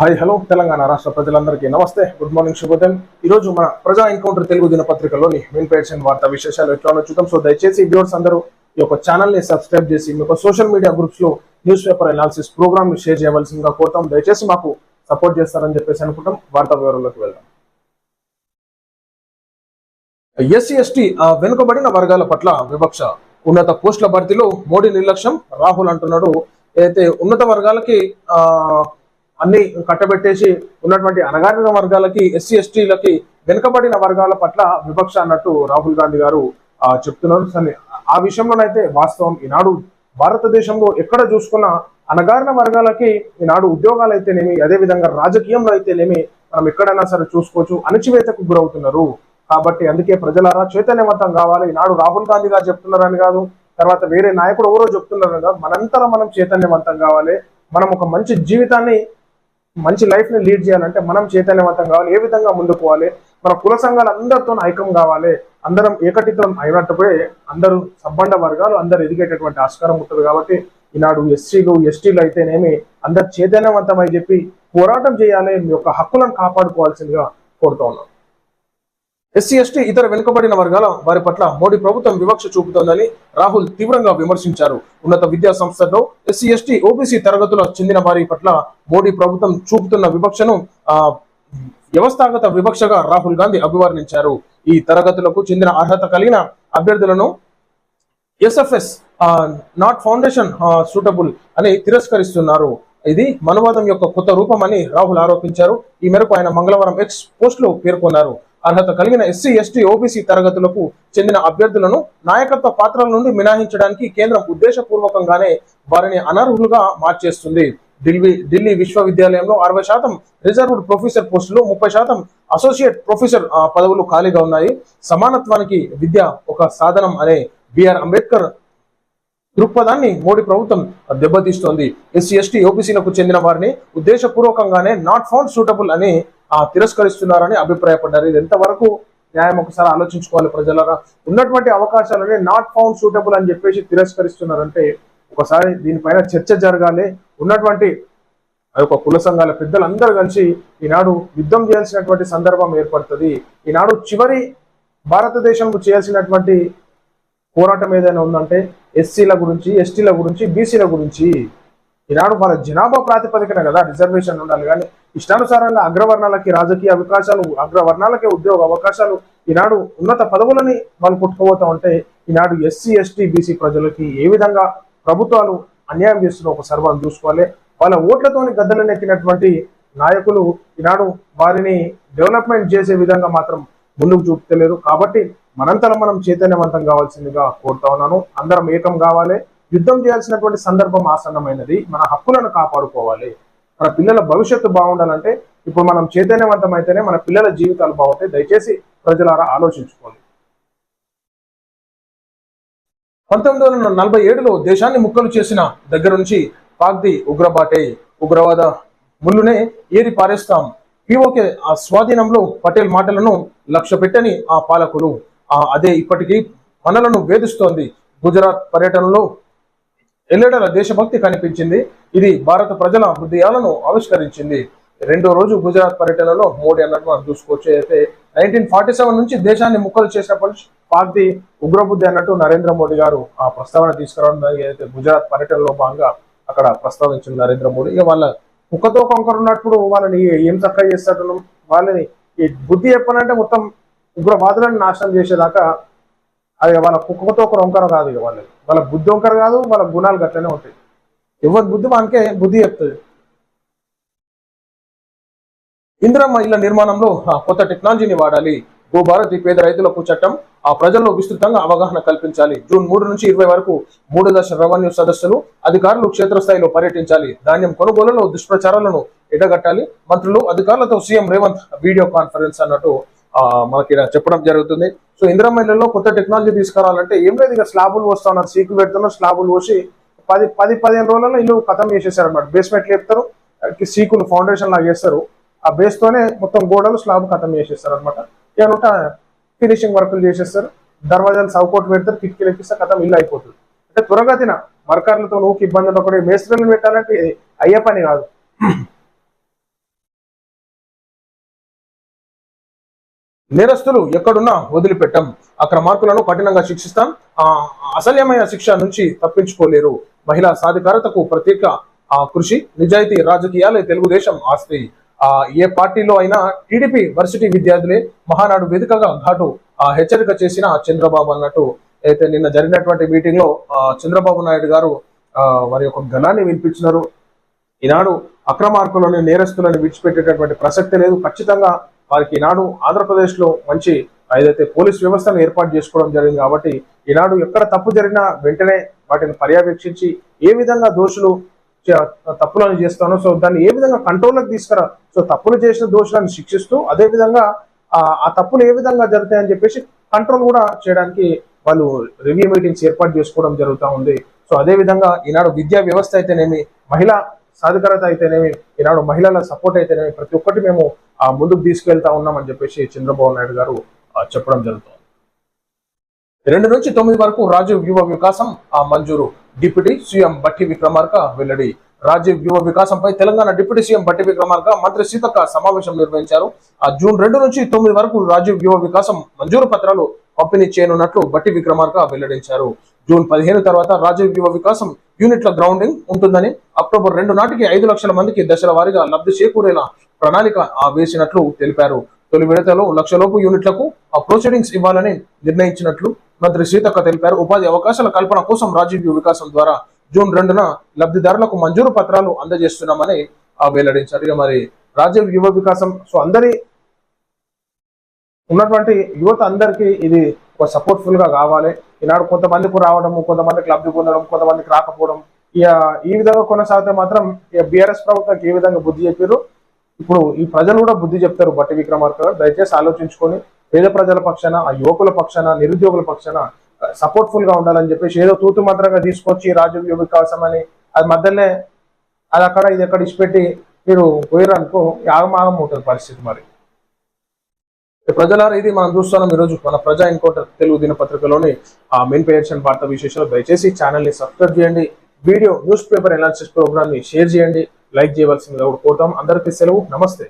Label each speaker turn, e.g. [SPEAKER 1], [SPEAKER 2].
[SPEAKER 1] Hi hello Telangana రాష్ట్ర ప్రజలందరికీ నమస్తే. గుడ్ మార్నింగ్ శుభోదయం. ఈ రోజు మన ప్రజా ఎన్కౌంటర్ తెలుగు దినపత్రికలోని మెయిన్ పేజ్ అండ్ వార్తా విశేషాలు ఎట్లానో చూద్దాం. సో దయచేసి వ్యూవర్స్ అందరూ ఈ యొక్క ఛానల్ని సబ్స్క్రైబ్ చేసి మీ యొక్క సోషల్ మీడియా గ్రూప్స్లో న్యూస్ పేపర్ అనాలిసిస్ ప్రోగ్రామ్ని షేర్ చేయవలసిందిగా కోరుతాం. దయచేసి మాకు సపోర్ట్ చేస్తారని చెప్పేసి అనుకుంటాం. వార్తా వివరాల్లోకి వెళ్దాం. ఎస్సీ ఎస్టీ వెనుకబడిన వర్గాల పట్ల వివక్ష. ఉన్నత పోస్టుల భర్తీలో మోడీ నిర్లక్ష్యం రాహుల్ అంటున్నాడు. అయితే ఉన్నత వర్గాలకి ఆ అన్ని కట్టబెట్టేసి ఉన్నటువంటి అణగారిన వర్గాలకి ఎస్సీ ఎస్టీలకి వెనుకబడిన వర్గాల పట్ల వివక్ష అన్నట్టు రాహుల్ గాంధీ గారు చెప్తున్నారు. సరే ఆ విషయంలోనైతే వాస్తవం ఈనాడు భారతదేశంలో ఎక్కడ చూసుకున్నా అణగారిన వర్గాలకి ఈనాడు ఉద్యోగాలు అయితేనేమి అదే విధంగా రాజకీయంలో అయితేనేమి మనం ఎక్కడైనా సరే చూసుకోవచ్చు అణచివేతకు గురవుతున్నారు. కాబట్టి అందుకే ప్రజలారా చైతన్యవంతం కావాలి. ఈనాడు రాహుల్ గాంధీ గారు చెప్తున్నారని కాదు తర్వాత వేరే నాయకుడు ఎవరో చెప్తున్నారని కాదు. మనంతరం మనం చైతన్యవంతం కావాలి. మనం ఒక మంచి జీవితాన్ని మంచి లైఫ్ని లీడ్ చేయాలంటే మనం చైతన్యవంతం కావాలి ఏ విధంగా ముందుకు పోవాలి? మన కుల సంఘాలు అందరితో ఐక్యం కావాలి. అందరం ఏకటితం అయినట్టుపై అందరూ సబ్బండ వర్గాలు అందరు ఎదిగేటటువంటి ఆస్కారం ఉంటుంది కాబట్టి ఈనాడు ఎస్సీలు ఎస్టీలు అయితేనేమి అందరు చైతన్యవంతమై చెప్పి పోరాటం చేయాలి మీ యొక్క హక్కులను కాపాడుకోవాల్సిందిగా కోరుతా ఉన్నాం. ఎస్సీ ఎస్టీ ఇతర వెనుకబడిన వర్గాల వారి పట్ల మోడీ ప్రభుత్వం వివక్ష చూపుతోందని రాహుల్ తీవ్రంగా విమర్శించారు. ఉన్నత విద్యా సంస్థల్లో ఎస్సీ ఎస్టీ ఓబీసీ తరగతులకు చెందిన వారి పట్ల మోడీ ప్రభుత్వం చూపుతున్న వివక్షను ఆ వ్యవస్థాగత వివక్షగా రాహుల్ గాంధీ అభివర్ణించారు. ఈ తరగతులకు చెందిన అర్హత కలిగిన అభ్యర్థులను ఎస్ఎఫ్ఎస్ నాట్ ఫౌండేషన్ సూటబుల్ అని తిరస్కరిస్తున్నారు. ఇది మనువాదం యొక్క కొత్త రూపం అని రాహుల్ ఆరోపించారు. ఈ మేరకు ఆయన మంగళవారం ఎక్స్ పోస్ట్లో పేర్కొన్నారు. అర్హత కలిగిన ఎస్సీ ఎస్టీ ఓబీసీ తరగతులకు చెందిన అభ్యర్థులను నాయకత్వ పాత్రల నుండి మినహాయించడానికి కేంద్రం ఉద్దేశపూర్వకంగానే వారిని అనర్హులుగా మార్చేస్తుంది. ఢిల్లీ ఢిల్లీ విశ్వవిద్యాలయంలో అరవై శాతం రిజర్వ్డ్ ప్రొఫెసర్ పోస్టులు ముప్పై శాతం అసోసియేట్ ప్రొఫెసర్ పదవులు ఖాళీగా ఉన్నాయి. సమానత్వానికి విద్య ఒక సాధనం అనే బిఆర్ అంబేద్కర్ దృక్పథాన్ని మోడీ ప్రభుత్వం దెబ్బతీస్తోంది. ఎస్సీ ఎస్టీ ఓబీసీలకు చెందిన వారిని ఉద్దేశపూర్వకంగానే నాట్ ఫౌండ్ సూటబుల్ అని తిరస్కరిస్తున్నారని అభిప్రాయపడ్డారు. ఇది ఎంతవరకు న్యాయం ఒకసారి ఆలోచించుకోవాలి ప్రజలరా? ఉన్నటువంటి అవకాశాలని నాట్ ఫౌండ్ సూటబుల్ అని చెప్పేసి తిరస్కరిస్తున్నారంటే ఒకసారి దీనిపైన చర్చ జరగాలి. ఉన్నటువంటి ఆ యొక్క కుల సంఘాల పెద్దలందరూ కలిసి ఈనాడు యుద్ధం చేయాల్సినటువంటి సందర్భం ఏర్పడుతుంది. ఈనాడు చివరి భారతదేశంకు చేయాల్సినటువంటి పోరాటం ఏదైనా ఉందంటే ఎస్సీల గురించి ఎస్టీల గురించి బీసీల గురించి ఈనాడు వాళ్ళ జనాభా ప్రాతిపదికన కదా రిజర్వేషన్ ఉండాలి. కానీ ఇష్టానుసారంగా అగ్రవర్ణాలకి రాజకీయ అవకాశాలు అగ్రవర్ణాలకే ఉద్యోగ అవకాశాలు ఈనాడు ఉన్నత పదవులని వాళ్ళు కొట్టుకోబోతా ఉంటే ఈనాడు ఎస్సీ ఎస్టీ బీసీ ప్రజలకి ఏ విధంగా ప్రభుత్వాలు అన్యాయం చేస్తున్న ఒక సర్వం చూసుకోవాలి. వాళ్ళ ఓట్లతోని గద్దలు నెక్కినటువంటి నాయకులు ఈనాడు వారిని డెవలప్మెంట్ చేసే విధంగా మాత్రం ముందుకు చూపుతలేరు. కాబట్టి మనంతలో మనం చైతన్యవంతం కావాల్సిందిగా కోరుతా ఉన్నాను. అందరం ఏకం కావాలి. యుద్ధం చేయాల్సినటువంటి సందర్భం ఆసన్నమైనది. మన హక్కులను కాపాడుకోవాలి. మన పిల్లల భవిష్యత్తు బాగుండాలంటే ఇప్పుడు మనం చైతన్యవంతమైతేనే అయితేనే మన పిల్లల జీవితాలు బాగుంటాయి. దయచేసి ప్రజలారా ఆలోచించుకోండి. పంతొమ్మిది వందల నలభై ఏడులో దేశాన్ని ముక్కలు చేసిన దగ్గర నుంచి పాక్ది ఉగ్రబాటే ఉగ్రవాద ముళ్ళునే ఏరి పారేస్తాం? పిఓకే ఆ స్వాధీనంలో పటేల్ మాటలను లక్ష్య పెట్టని ఆ పాలకులు. ఆ అదే ఇప్పటికీ మనలను వేధిస్తోంది. గుజరాత్ పర్యటనలో ఎల్లెడల దేశభక్తి కనిపించింది. ఇది భారత ప్రజల హృదయాలను ఆవిష్కరించింది. రెండో రోజు గుజరాత్ పర్యటనలో మోడీ అన్నట్టు మనం చూసుకోవచ్చు అయితే నైన్టీన్ ఫార్టీ సెవెన్ నుంచి దేశాన్ని ముక్కలు చేసినప్పటి పార్టీ ఉగ్రబుద్ధి అన్నట్టు నరేంద్ర మోడీ గారు ఆ ప్రస్తావన తీసుకురావడం అయితే గుజరాత్ పర్యటనలో భాగంగా అక్కడ ప్రస్తావించింది నరేంద్ర మోడీ. ఇక వాళ్ళ కుక్కతో కొంకరు ఉన్నప్పుడు వాళ్ళని ఏం చక్కగా చేస్తాడు? వాళ్ళని ఈ బుద్ధి చెప్పనంటే మొత్తం ఉగ్రవాదులను నాశనం చేసేదాకా అది వాళ్ళ కుక్కతో ఒక వంకర కాదు ఇక వాళ్ళకి వాళ్ళ బుద్ధి వంకర కాదు వాళ్ళ గుణాలు గట్లనే ఉంటాయి. ఎవరి బుద్ధి మనకే బుద్ధి చెప్తుంది. ఇందిరమ్మ ఇళ్ళ నిర్మాణంలో కొత్త టెక్నాలజీని వాడాలి. భూభారతి పేద రైతులకు చట్టం ఆ ప్రజల్లో విస్తృతంగా అవగాహన కల్పించాలి. జూన్ మూడు నుంచి ఇరవై వరకు మూడు దశ రెవెన్యూ సదస్సులు అధికారులు క్షేత్రస్థాయిలో పర్యటించాలి. ధాన్యం కొనుగోలులో దుష్ప్రచారాలను ఎడగట్టాలి. మంత్రులు అధికారులతో సీఎం రేవంత్ వీడియో కాన్ఫరెన్స్ అన్నట్టు ఆ, మనకి చెప్పడం జరుగుతుంది. సో ఇందిరమ్మ ఇళ్ళలో కొత్త టెక్నాలజీ తీసుకురావాలంటే ఏం లేదు ఇక స్లాబులు పోస్తా ఉన్నారు సీకులు పెడుతున్నారు స్లాబులు పోసి పది పది పదిహేను రోజులలో ఇల్లు ఖతం చేసేసారు అనమాట బేస్మెంట్ లేపుతారు సీకులు ఫౌండేషన్ లాగా చేస్తారు. ఆ బేస్ తోనే మొత్తం గోడలు స్లాబ్ ఖతం చేసేస్తారు అనమాట ఏమంటే ఫినిషింగ్ వర్కులు చేసేస్తారు. దర్వాజాలు సౌకోట్ పెడతారు కిటికీలు ఎక్కిస్తే ఖతం ఇల్లు అయిపోతుంది. అంటే త్వరగా తిన వర్కర్లతో నువ్వు ఇబ్బందులు ఒకటి మేస్త్రీలను పెట్టాలంటే అయ్యే పని కాదు. నేరస్తులు ఎక్కడున్నా వదిలిపెట్టం. అక్రమార్కులను కఠినంగా శిక్షిస్తాం. ఆ అసల్యమైన శిక్ష నుంచి తప్పించుకోలేరు. మహిళా సాధికారతకు ప్రత్యేక ఆ కృషి నిజాయితీ రాజకీయాలే తెలుగుదేశం ఆస్తి. ఆ ఏ పార్టీలో అయినా టీడీపీ వర్సిటీ విద్యార్థులే మహానాడు వేదికగా ఘాటు ఆ హెచ్చరిక చేసిన చంద్రబాబు అన్నట్టు. అయితే నిన్న జరిగినటువంటి మీటింగ్లో చంద్రబాబు నాయుడు గారు ఆ, వారి యొక్క గణాన్ని వినిపించినారు. ఈనాడు అక్రమార్కులను నేరస్తులను విడిచిపెట్టేటటువంటి ప్రసక్తి లేదు. ఖచ్చితంగా వారికి ఈనాడు ఆంధ్రప్రదేశ్లో మంచి ఏదైతే పోలీస్ వ్యవస్థను ఏర్పాటు చేసుకోవడం జరిగింది కాబట్టి ఈనాడు ఎక్కడ తప్పు జరిగినా వెంటనే వాటిని పర్యవేక్షించి ఏ విధంగా దోషులు చే- తప్పులను చేస్తానో సో దాన్ని ఏ విధంగా కంట్రోల్లోకి తీసుకురా సో తప్పులు చేసిన దోషులను శిక్షిస్తూ అదేవిధంగా ఆ తప్పులు ఏ విధంగా జరుగుతాయని చెప్పేసి కంట్రోల్ కూడా చేయడానికి వాళ్ళు రివ్యూ మీటింగ్స్ ఏర్పాటు చేసుకోవడం జరుగుతూ ఉంది. సో అదే విధంగా ఈనాడు విద్యా వ్యవస్థ అయితేనేమి మహిళా సాధికారత అయితేనేమి ఈనాడు మహిళల సపోర్ట్ అయితేనేమి ప్రతి ఒక్కటి మేము ఆ ముందుకు తీసుకెళ్తా ఉన్నామని చెప్పేసి చంద్రబాబు నాయుడు గారు చెప్పడం జరుగుతుంది. రెండు నుంచి తొమ్మిది వరకు రాజీవ్ యువ వికాసం ఆ మంజూరు. డిప్యూటీ సీఎం బట్టి విక్రమార్క వెల్లడి. రాజీవ్ యువ వికాసంపై తెలంగాణ డిప్యూటీ సీఎం బట్టి విక్రమార్క మంత్రి సీతక్క సమావేశం నిర్వహించారు. ఆ జూన్ రెండు నుంచి తొమ్మిది వరకు రాజీవ్ యువ వికాసం మంజూరు పత్రాలు పంపిణీ చేయనున్నట్లు బట్టి విక్రమార్క వెల్లడించారు. జూన్ పదిహేను తర్వాత రాజీవ్ యువ వికాసం యూనిట్ల గ్రౌండింగ్ ఉంటుందని అక్టోబర్ రెండు నాటికి ఐదు లక్షల మందికి దశల వారీగా లబ్ధి చేకూరేలా ప్రణాళిక ఆ, వేసినట్లు తెలిపారు. తొలి విడతలో లక్షలోపు యూనిట్లకు ఆ ప్రొసీడింగ్స్ ఇవ్వాలని నిర్ణయించినట్లు మంత్రి సీతక్క తెలిపారు. ఉపాధి అవకాశాల కల్పన కోసం రాజీవ్ యువ వికాసం ద్వారా జూన్ రెండున లబ్ధిదారులకు మంజూరు పత్రాలు అందజేస్తున్నామని ఆ, వెల్లడించారు. ఇక మరి రాజీవ్ యువ వికాసం సో అందరి ఉన్నటువంటి యువత అందరికీ ఇది ఒక కావాలి. ఈనాడు కొంతమందికి రావడము కొంతమందికి లబ్ధి పొందడం కొంతమందికి రాకపోవడం ఇక ఈ విధంగా కొనసాగితే మాత్రం ఇక బీఆర్ఎస్ ప్రభుత్వానికి ఏ విధంగా బుద్ధి చెప్పారు? ఇప్పుడు ఈ ప్రజలు కూడా బుద్ధి చెప్తారు బట్టి విక్రమార్క గారు. దయచేసి ఆలోచించుకొని పేద ప్రజల పక్షాన ఆ యువకుల పక్షాన నిరుద్యోగుల పక్షాన సపోర్ట్ఫుల్గా ఉండాలని చెప్పేసి ఏదో తూతు మంత్రంగా తీసుకొచ్చి రాజకీయ యువ అది మధ్యలోనే అది అక్కడ ఇది ఎక్కడ ఇచ్చిపెట్టి మీరు పోయారనుకో ఆగమాగం ఉంటుంది పరిస్థితి మరి. ప్రజలారా ఇది మనం చూస్తున్నాం ఈరోజు మన ప్రజా ఎన్కౌంటర్ తెలుగు దినపత్రికలోని ఆ మెయిన్ పేర్షన్ వార్తా విశేషాలు. దయచేసి ఛానల్ని సబ్స్క్రైబ్ చేయండి. వీడియో న్యూస్ పేపర్ ఎనాలిసిస్ ప్రోగ్రామ్ని షేర్ చేయండి. లైక్ చేయవలసిందిగా కూడా కోరుతాం. అందరికీ సెలవు. నమస్తే.